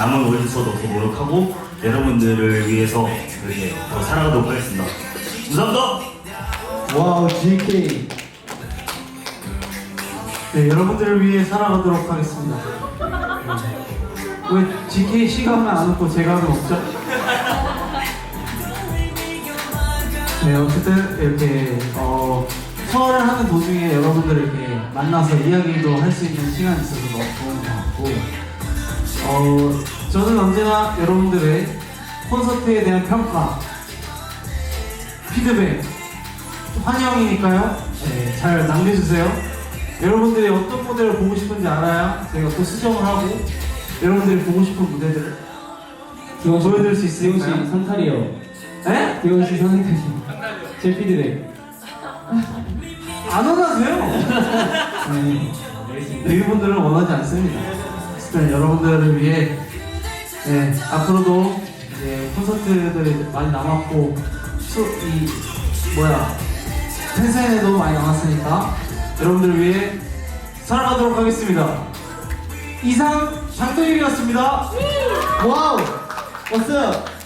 남은 월드서도 더 노력하고 여러분들을 위해서 이렇게 더 살아가도록 하겠습니다. 감사합니다. 와우 GK 네, 여러분들을 위해 살아가도록 하겠습니다. 왜 GK 하면 안 웃고 제가 하면 없죠? 네, 어쨌든 이렇게 어, 투어를 하는 도중에 여러분들을 이렇게 만나서 이야기도 할 수 있는 시간이 있어서 너무 좋은 것 같고 어, 저는 언제나 여러분들의 콘서트에 대한 평가, 피드백, 환영이니까요. 네, 잘 남겨주세요. 여러분들이 어떤 무대를 보고 싶은지 알아야 저희가 또 수정을 하고 여러분들이 보고 싶은 무대들을 보여드릴 수 기용 씨 있으니까요. 상탈이요 네? 기용 씨 상탈이 제 피드백 안 원하세요? 네. 여러분들은 원하지 않습니다. 일단 여러분들을 위해 네, 앞으로도 이제 콘서트들이 많이 남았고 수, 이 뭐야 팬사인회도 많이 남았으니까 여러분들을 위해 살아가도록 하겠습니다. 이상 장도일이었습니다. 와우 왔어요